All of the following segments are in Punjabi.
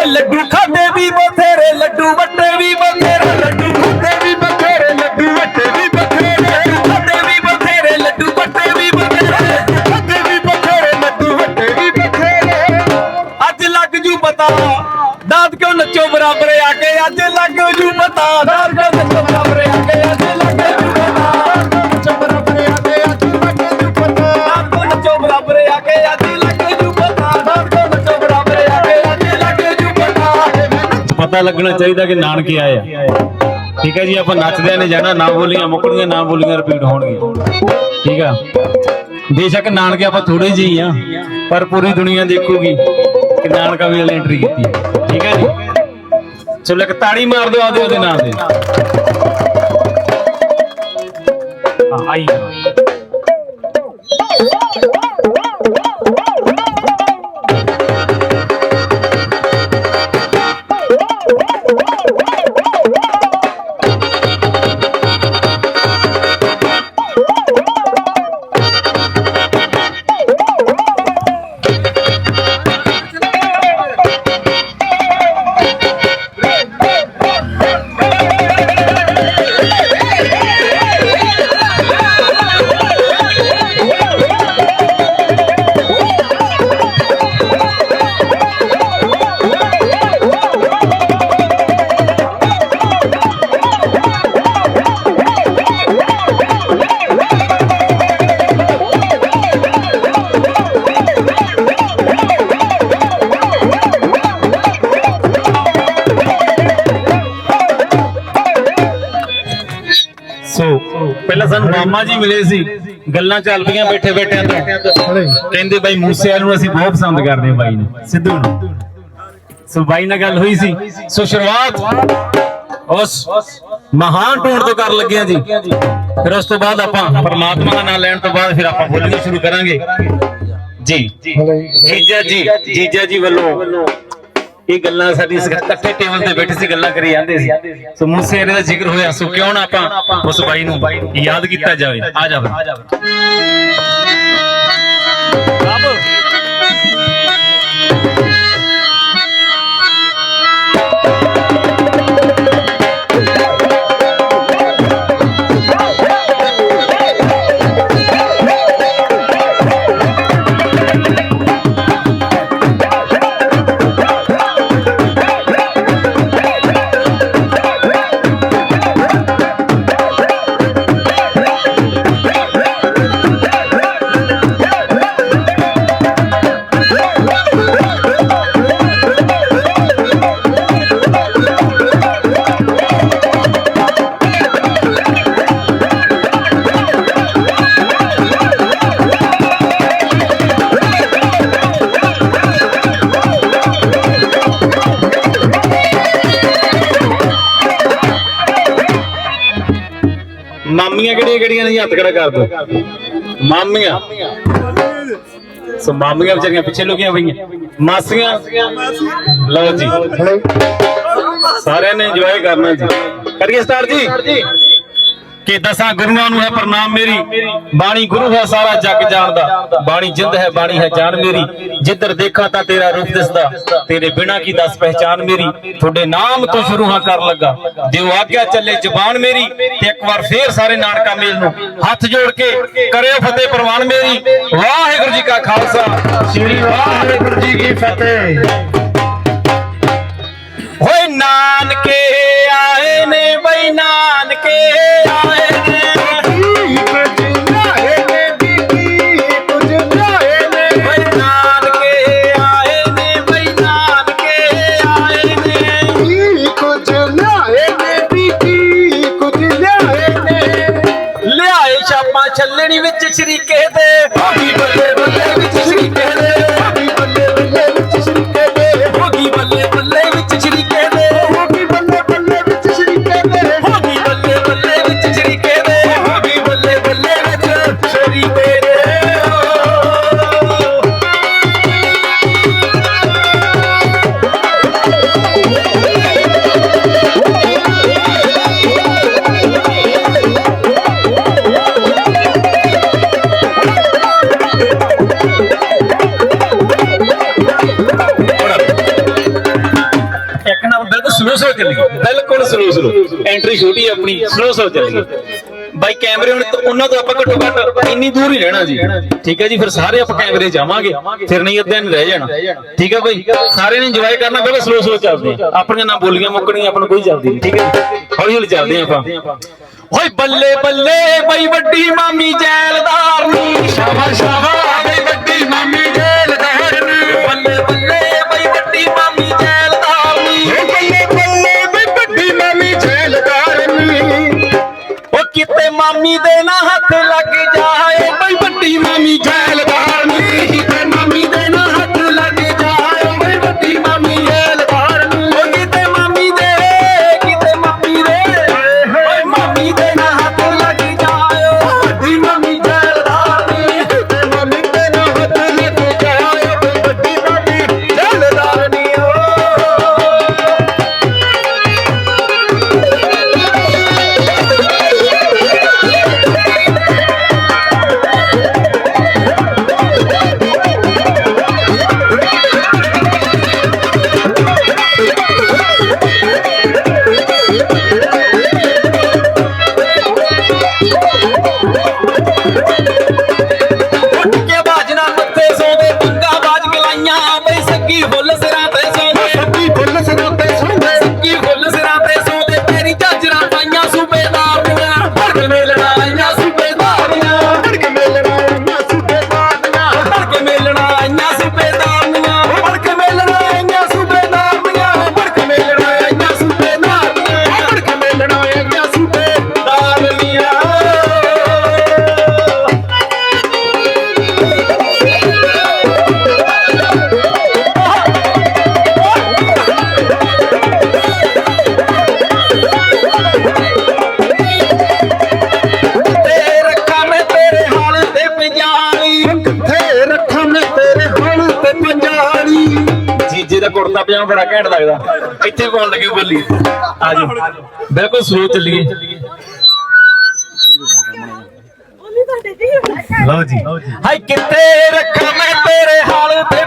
ਓਏ ਲੱਡੂ ਪਤਾ ਲੱਗਣਾ ਚਾਹੀਦਾ ਕਿ ਨਾਨਕੇ ਆਏ ਆ। ਠੀਕ ਹੈ ਜੀ, ਆਪਾਂ ਨੱਚਦਿਆਂ ਨੇ ਜਾਣਾ, ਨਾ ਬੋਲੀਆਂ ਮੁੱਕਣਗੀਆਂ, ਨਾ ਬੋਲੀਆਂ ਰਿਪੀਟ ਹੋਣਗੀਆਂ। ਠੀਕ ਆ? ਬੇਸ਼ੱਕ ਨਾਨਕੇ ਆਪਾਂ ਥੋੜੇ ਜਿਹੀ ਆ, ਪਰ ਪੂਰੀ ਦੁਨੀਆ ਦੇਖੂਗੀ ਕਿ ਨਾਨਕਾ ਵੀ ਵਾਲੇ ਐਂਟਰੀ ਕੀਤੀ ਹੈ ਠੀਕ ਹੈ ਜੀ? ਚਲੋ ਇੱਕ ਤਾੜੀ ਮਾਰ ਦਿਓ ਆਦੇ ਉਹਦੇ ਨਾਮ ਦੇ ਆਈ ਪਹਿਲਾਂ ਸਾਨੂੰ ਮਾਮਾ ਜੀ ਮਿਲੇ ਸੀ ਗੱਲਾਂ ਚੱਲ ਪਈਆਂ ਬੈਠੇ ਬੈਠਿਆਂ ਤੋਂ। ਕਹਿੰਦੇ ਬਾਈ ਮੂਸੇ ਵਾਲ ਨੂੰ ਅਸੀਂ ਬਹੁਤ ਪਸੰਦ ਕਰਦੇ ਬਾਈ ਨੂੰ। ਸਿੱਧੂ ਨੂੰ। ਸੋ ਬਾਈ ਨਾਲ ਗੱਲ ਹੋਈ ਸੀ। ਸੋ ਸ਼ੁਰੂਆਤ ਉਸ ਮਹਾਨ ਟੂਣ ਤੋਂ ਕਰਨ ਲੱਗੇ ਹਾਂ ਜੀ। ਫਿਰ ਉਸ ਤੋਂ ਬਾਅਦ ਆਪਾਂ ਪਰਮਾਤਮਾ ਦਾ ਨਾਮ ਲੈਣ ਤੋਂ ਬਾਅਦ ਫਿਰ ਆਪਾਂ ਬੋਲਣਾ ਸ਼ੁਰੂ ਕਰਾਂਗੇ। ਜੀ। ਜੀਜਾ ਜੀ ਜੀਜਾ ਜੀ ਵੱਲੋਂ ਇਹ ਗੱਲਾਂ ਸਾਡੀ ਇਕੱਠੇ ਟੇਬਲ ਤੇ ਬੈਠੇ ਸੀ, ਗੱਲਾਂ ਕਰੀ ਜਾਂਦੇ ਸੀ। ਸੋ ਮੂਸੇ ਦਾ ਜ਼ਿਕਰ ਹੋਇਆ। ਸੋ ਕਿਉਂ ਨਾ ਆਪਾਂ ਉਸ ਬਾਈ ਨੂੰ ਯਾਦ ਕੀਤਾ ਜਾਵੇ। ਆ ਜਾਵੇ ਮਾਮੀਆਂ ਕਿਹੜੀਆਂ ਕਿਹੜੀਆਂ ਨੇ ਜੀ? ਹੱਥ ਖੜਾ ਕਰ ਦੋ। ਮਾਮੀਆਂ। ਸੋ ਮਾਮੀਆਂ ਵਿਚਾਰੀਆਂ ਪਿੱਛੇ ਲੁਕੀਆਂ ਪਈਆਂ। ਮਾਸੀਆਂ। ਲਓ ਜੀ। ਸਾਰਿਆਂ ਨੇ ਇੰਜੋਏ ਕਰਨਾ ਜੀ। ਕਰੀਏ ਸਟਾਰਟ ਜੀ? ਕਿ ਦਸਾਂ ਗੁਰੂਆਂ ਨੂੰ ਹੈ ਪ੍ਰਣਾਮ ਮੇਰੀ। ਬਾਣੀ ਗੁਰੂ ਹੈ ਸਾਰਾ ਜੱਗ ਜਾਣਦਾ। ਬਾਣੀ ਜਿੰਦ ਹੈ ਬਾਣੀ ਹੈ ਜਾਨ ਮੇਰੀ। ਜਿੱਧਰ ਦੇਖਾਂ ਤਾਂ ਤੇਰਾ ਰੂਪ ਦਿਸਦਾ। ਤੇਰੇ ਬਿਨਾ ਕੀ ਦੱਸ ਪਹਿਚਾਨ ਮੇਰੀ? ਤੁਹਾਡੇ ਨਾਮ ਤੋਂ ਸ਼ੁਰੂ ਹਾਂ ਕਰਨ ਲੱਗਾ। ਦਿਓ ਆਗਿਆ ਚੱਲੇ ਜ਼ਬਾਨ ਮੇਰੀ ਤੇ ਇੱਕ ਵਾਰ ਫੇਰ ਸਾਰੇ ਨਾਨਕਾ ਮੇਲ ਨੂੰ ਹੱਥ ਜੋੜ ਕੇ ਕਰਿਓ ਫਤਿਹ ਪ੍ਰਵਾਨ ਮੇਰੀ। ਵਾਹਿਗੁਰੂ ਜੀ ਕਾ ਖਾਲਸਾ। ਸ੍ਰੀ ਵਾਹਿਗੁਰੂ ਜੀ ਕੀ ਫਤਿਹ। ਹੋਏ ਨਾਨਕੇ ਵਿੱਚ ਸ਼ਰੀਕੇ ਦੇ ਸਲੋ ਸਲੋ ਐਂਟਰੀ ਛੋਟੀ ਆਪਣੀ ਸਲੋ ਸਲੋ ਚੱਲੀਏ ਬਾਈ ਕੈਮਰੇ ਹੁਣ ਉਹਨਾਂ ਤੋਂ ਆਪਾਂ ਘੱਟੋ ਘੱਟ ਇੰਨੀ ਦੂਰ ਹੀ ਰਹਿਣਾ ਜੀ। ਠੀਕ ਹੈ ਜੀ, ਫਿਰ ਸਾਰੇ ਆਪਾਂ ਕੈਮਰੇ ਜਾਵਾਂਗੇ। ਫਿਰ ਨਹੀਂ ਅੱਧਿਆਂ ਨੂੰ ਰਹਿ ਜਾਣਾ। ਠੀਕ ਹੈ ਬਾਈ ਸਾਰੇ ਨੇ ਇੰਜੋਏ ਕਰਨਾ, ਪਹਿਲਾਂ ਸਲੋ ਸਲੋ ਚੱਲਦੇ ਆਪਣੀਆਂ ਨਾਲ ਬੋਲੀਆਂ ਮੁੱਕਣੀਆਂ, ਆਪਾਂ ਨੂੰ ਕੋਈ ਜਲਦੀ ਨਹੀਂ। ਠੀਕ ਹੈ ਹੌਲੀ ਹੌਲੀ ਚੱਲਦੇ ਆਪਾਂ। ਓਏ ਬੱਲੇ ਬੱਲੇ, ਬਾਈ ਵੱਡੀ ਮਾਮੀ ਜੈਲਦਾਰ ਨੂੰ ਸ਼ਾਬਾਸ਼ ਸ਼ਾਬਾਸ਼ ਵੱਡੀ ਮਾਮੀ। ਕਿਤੇ ਮਾਮੀ ਦੇ ਨਾ ਹੱਥ ਲੱਗ ਜਾਏ। ਬਈ ਵੱਡੀ ਮਾਮੀ ਜੈਲਦਾਰ ਨਹੀਂ ਕਿਤੇ ਮਾਮੀ ਪਜਾਮਾ ਬੜਾ ਘੈਂਟ ਲੱਗਦਾ। ਇੱਥੇ ਪਾਉਣ ਲੱਗੇ ਬੱਲੀ ਆ ਜੀ ਬਿਲਕੁਲ ਸੋਚ ਚੱਲੀਏ। ਲਓ ਜੀ। ਹਾਈ ਕਿੱਥੇ ਰੱਖਾਂ ਮੈਂ ਤੇਰੇ ਹਾਲ ਤੇ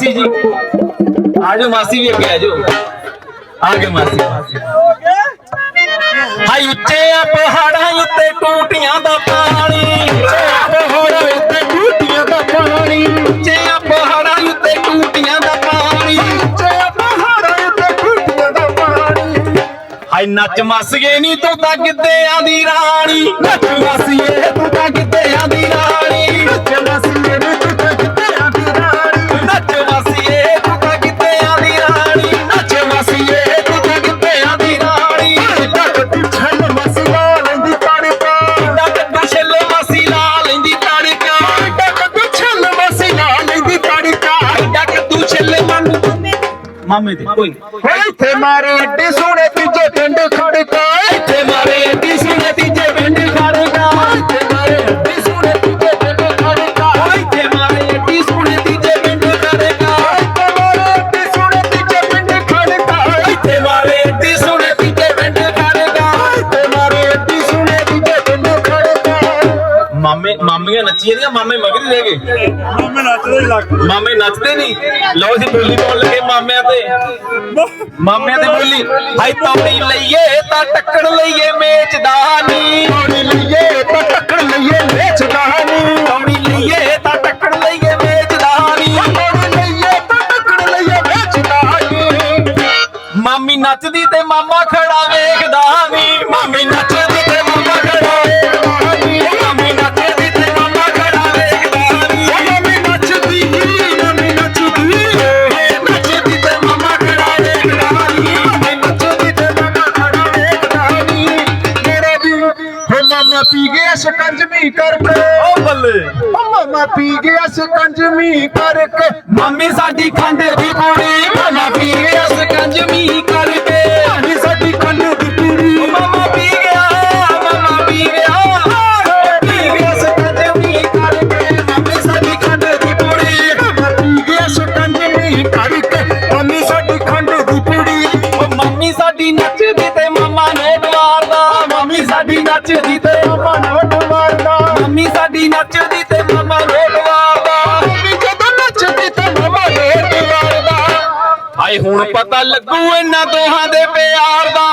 ਮਾਸੀ ਜੀ। ਆਜੋ ਮਾਸੀ ਵੀ ਅੱਗੇ ਆ ਜਾਓ ਉੱਤੇ ਉੱਚੇ ਆ ਪਹਾੜਾਂ ਉੱਤੇ ਟੂਟੀਆਂ ਦਾ ਪਾਣੀ। ਉੱਚੇ ਆ ਪਹਾੜਾਂ ਉੱਤੇ ਆ ਪਹਾੜਾਂ ਉੱਤੇ ਟੂਟੀਆਂ ਦਾ ਪਾਣੀ। ਨੱਚ ਮਸਗੇ ਨਹੀਂ ਤੂੰ ਤਾਂ ਗਿੱਦਿਆਂ ਦੀ ਰਾਣੀ। ਨੱਚ ਮਸੀਏ ਤੂੰ ਤਾਂ ਗਿੱਦਿਆਂ ਦੀ ਰਾਣੀ। ਮਾਮੇ ਦੇ। ਕੋਈ ਇੱਥੇ ਮਾਰੇ ਐਡੇ ਸੋਹਣੇ ਤੀਜੇ ਪਿੰਡ ਖੜਕਾ ਬੱਚੀਆਂ ਦੀਆਂ ਮਾਮੇ ਮਗਰ ਹੀ ਰਹਿ ਗਏ। ਮਾਮੇ ਨੱਚਦੇ ਲੱਗ ਮਾਮੇ ਨੱਚਦੇ ਨਹੀਂ। ਲਓ ਜੀ ਬੋਲੀ ਪਾਉਣ ਕੇ ਮਾਮਿਆਂ ਤੇ। ਮਾਮਿਆਂ ਤੇ ਬੋਲੀ। ਹਾਈ ਤੌੜੀ ਲਈਏ ਤਾਂ ਟੱਕਣ ਲਈਏ ਮੇਚਦਾਨੀ ਤੌੜੀ ਲਈਏ ਤਾਂ ਟੱਕਣ ਲਈਏ ਮੇਚਦਾਨੀ ਮੈਂ ਪੀ ਗਿਆ ਸਕੰਜਮੀ ਕਰਕੇ। ਮੰਮੀ ਸਾਡੀ ਖਾਂਦੇ ਵੀ ਪੂਰੀ ਮੈਂ ਪੀ ਗਿਆ ਸਕੰਜਮੀ ਲੱਗੂ ਇਹਨਾਂ ਦੋਹਾਂ ਦੇ ਪਿਆਰ ਦਾ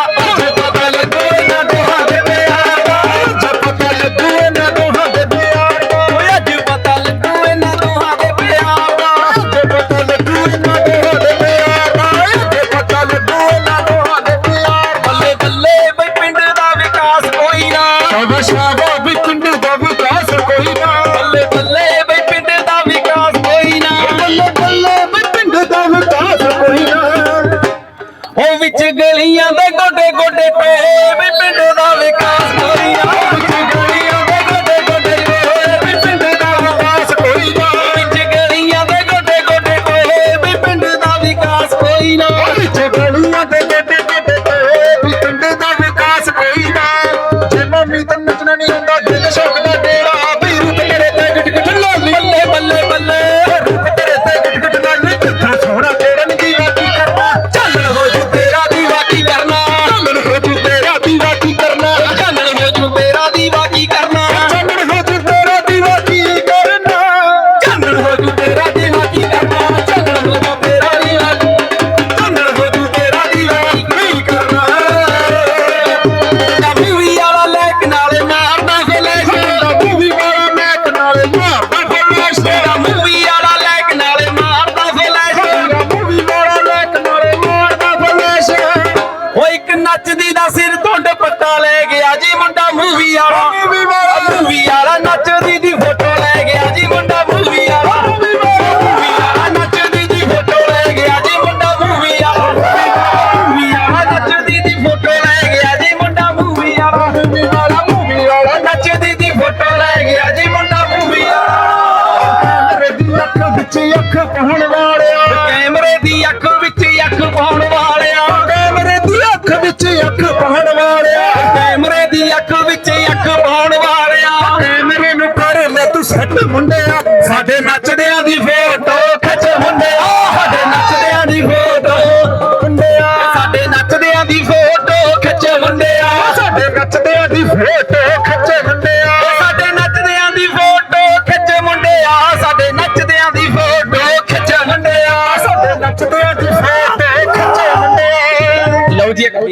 ਅੱਖ ਪਾਉਣ ਵਾਲਿਆ। ਕੈਮਰੇ ਦੀ ਅੱਖ ਵਿੱਚ ਅੱਖ ਪਾਉਣ ਵਾਲਿਆ। ਕੈਮਰੇ ਨੂੰ ਕਰ ਲੈ ਤੂੰ ਸੱਟ ਮੁੰਡੇ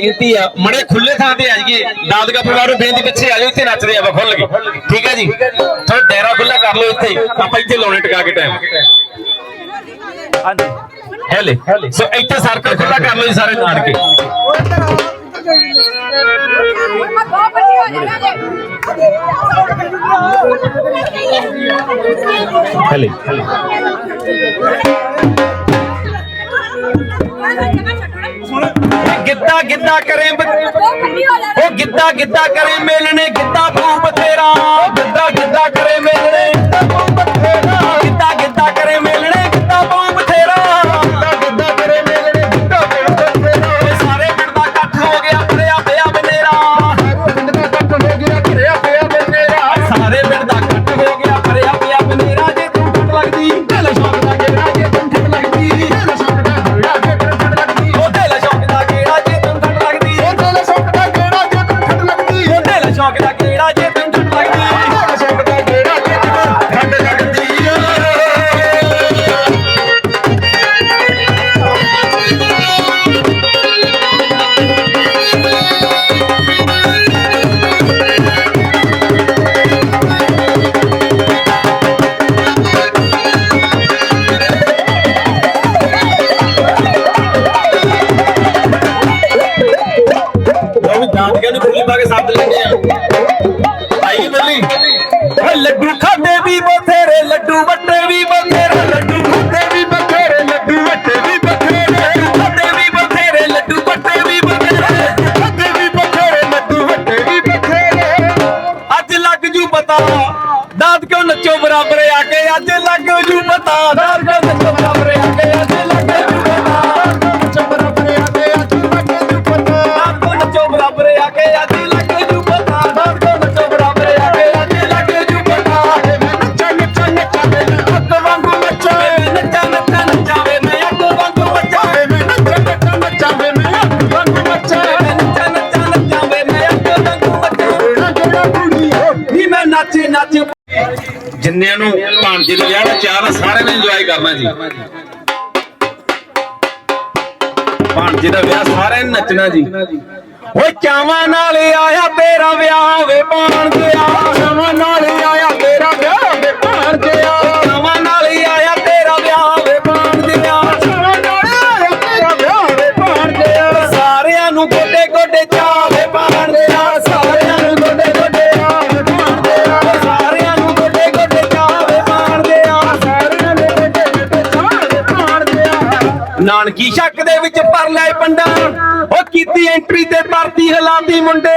ਗਿਣਤੀ ਆ ਮੜੇ ਖੁੱਲੇ ਥਾਂ ਤੇ ਆ ਜਾਈਏ। ਪਰਿਵਾਰ ਨੂੰ ਬੇਨਤੀ ਪਿੱਛੇ ਆ ਜਾਓ ਇੱਥੇ ਨੱਚਦੇ ਆਪਾਂ ਖੁੱਲ ਕੇ। ਠੀਕ ਹੈ ਜੀ? ਥੋੜਾ ਡੇਰਾ ਖੁੱਲਾ ਕਰ ਲਓ ਇੱਥੇ। ਆਪਾਂ ਇੱਥੇ ਲਾਉਣੇ ਟਿਕਾ ਕੇ ਟਾਈਮ ਹੈਲੇ। ਸੋ ਇੱਥੇ ਸਰਕਲ ਖੁੱਲਾ ਕਰ ਲਓ ਜੀ ਸਾਰੇ ਨਾੜ ਕੇ ਹੈਲੇ। ਹੈਲੇ। ਸੁਣ ਗਿੱਧਾ ਗਿੱਧਾ ਕਰੇ ਉਹ ਗਿੱਧਾ ਗਿੱਧਾ ਕਰੇ ਮੇਲਣੇ, ਗਿੱਧਾ ਪਾਉ ਬਥੇਰਾ ਗਿੱਧਾ ਗਿੱਧਾ ਕਰੇ ਮੇਲਣੇ, ਗਿੱਧਾ ਪਾਉ ਆਈ ਬੱਲੀ ਓਏ ਲੱਡੂ ਖਾਦੇ ਵੀ ਬਥੇਰੇ, ਲੱਡੂ ਵੱਟੇ ਵੀ ਬਥੇਰੇ, ਲੱਡੂ ਖਾਦੇ ਵੀ ਬਥੇਰੇ, ਲੱਡੂ ਵੱਟੇ ਵੀ ਬਥੇਰੇ ਖਾਦੇ ਵੀ ਬਥੇਰੇ, ਲੱਡੂ ਵੱਟੇ ਵੀ ਬਥੇਰੇ ਖਾਦੇ ਵੀ ਬਥੇਰੇ, ਲੱਡੂ ਵੱਟੇ ਵੀ ਬਥੇਰੇ। ਅੱਜ ਲੱਗ ਜੂ ਪਤਾ, ਦਾਦ ਕਿਉਂ ਨੱਚੋ ਬਰਾਬਰ ਆ ਕੇ? ਅੱਜ ਲੱਗ ਜੂ ਪਤਾ ਜਿੰਨਿਆਂ ਨੂੰ ਭਾਂਜੇ ਦੇ ਵਿਆਹ ਦਾ ਚਾਹ ਸਾਰਿਆਂ ਨੇ ਇੰਜੋਏ ਕਰਨਾ ਜੀ। ਭਾਂਜੇ ਦਾ ਵਿਆਹ ਸਾਰਿਆਂ ਨੇ ਨੱਚਣਾ ਜੀ। ਓਏ ਚਾਵਾਂ ਨਾਲ ਆਇਆ ਤੇਰਾ ਵਿਆਹ ਵੇ ਪਾਣ ਗਿਆ। ਚਾਵਾਂ ਨਾਲ ਆਇਆ ਤੇਰਾ ਵਿਆਹ ਵੇ ਪਾਣ ਕੀ ਸ਼ੱਕ ਦੇ ਵਿੱਚ ਪਰ ਲੈ ਪੰਡਾ। ਉਹ ਕੀਤੀ ਐਂਟਰੀ ਤੇ ਭਰਤੀ ਹਲਾਂਦੀ ਮੁੰਡੇ।